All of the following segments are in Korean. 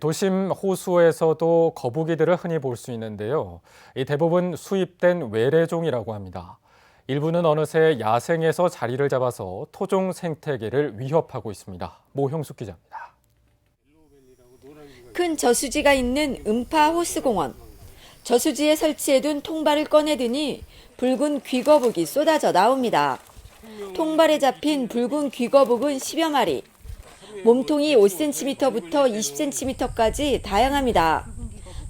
도심 호수에서도 거북이들을 흔히 볼 수 있는데요. 이 대부분 수입된 외래종이라고 합니다. 일부는 어느새 야생에서 자리를 잡아서 토종 생태계를 위협하고 있습니다. 모형숙 기자입니다. 큰 저수지가 있는 음파 호수공원. 저수지에 설치해둔 통발을 꺼내드니 붉은 귀거북이 쏟아져 나옵니다. 통발에 잡힌 붉은 귀거북은 10여 마리. 몸통이 5cm부터 20cm까지 다양합니다.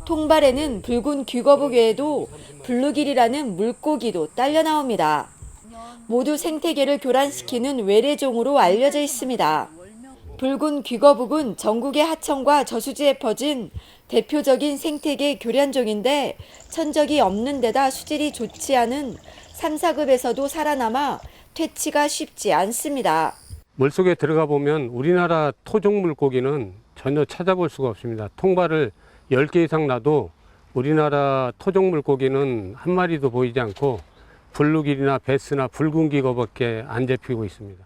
통발에는 붉은 귀거북 외에도 블루길이라는 물고기도 딸려 나옵니다. 모두 생태계를 교란시키는 외래종으로 알려져 있습니다. 붉은 귀거북은 전국의 하천과 저수지에 퍼진 대표적인 생태계 교란종인데 천적이 없는 데다 수질이 좋지 않은 3, 4급에서도 살아남아 퇴치가 쉽지 않습니다. 물속에 들어가 보면 우리나라 토종 물고기는 전혀 찾아볼 수가 없습니다. 통발을 10개 이상 놔도 우리나라 토종 물고기는 한 마리도 보이지 않고 블루길이나 베스나 붉은 기거밖에 안 잡히고 있습니다.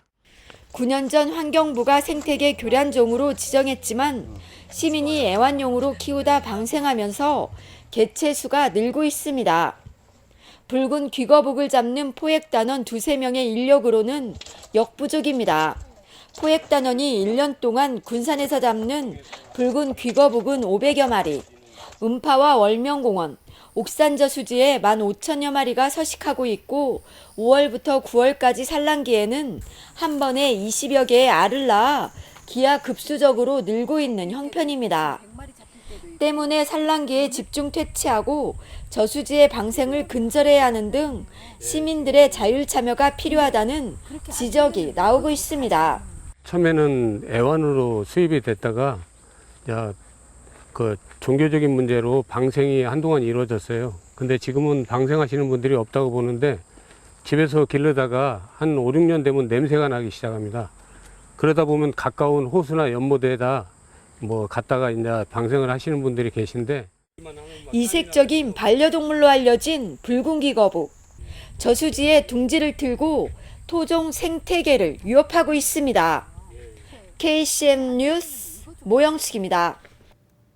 9년 전 환경부가 생태계 교란종으로 지정했지만 시민이 애완용으로 키우다 방생하면서 개체 수가 늘고 있습니다. 붉은 귀거북을 잡는 포획단원 두세 명의 인력으로는 역부족입니다. 포획단원이 1년 동안 군산에서 잡는 붉은 귀거북은 500여 마리, 음파와 월명공원, 옥산저 수지에 15,000여 마리가 서식하고 있고 5월부터 9월까지 산란기에는 한 번에 20여 개의 알을 낳아 기하급수적으로 늘고 있는 형편입니다. 때문에 산란기에 집중 퇴치하고 저수지의 방생을 근절해야 하는 등 시민들의 자율 참여가 필요하다는 지적이 나오고 있습니다. 처음에는 애완으로 수입이 됐다가 야, 그 종교적인 문제로 방생이 한동안 이루어졌어요. 근데 지금은 방생하시는 분들이 없다고 보는데 집에서 기르다가 한 5, 6년 되면 냄새가 나기 시작합니다. 그러다 보면 가까운 호수나 연못에다 뭐 갔다가 이제 방생을 하시는 분들이 계신데 이색적인 반려동물로 알려진 붉은기 거북. 저수지에 둥지를 틀고 토종 생태계를 위협하고 있습니다. KCM 뉴스 모영숙입니다.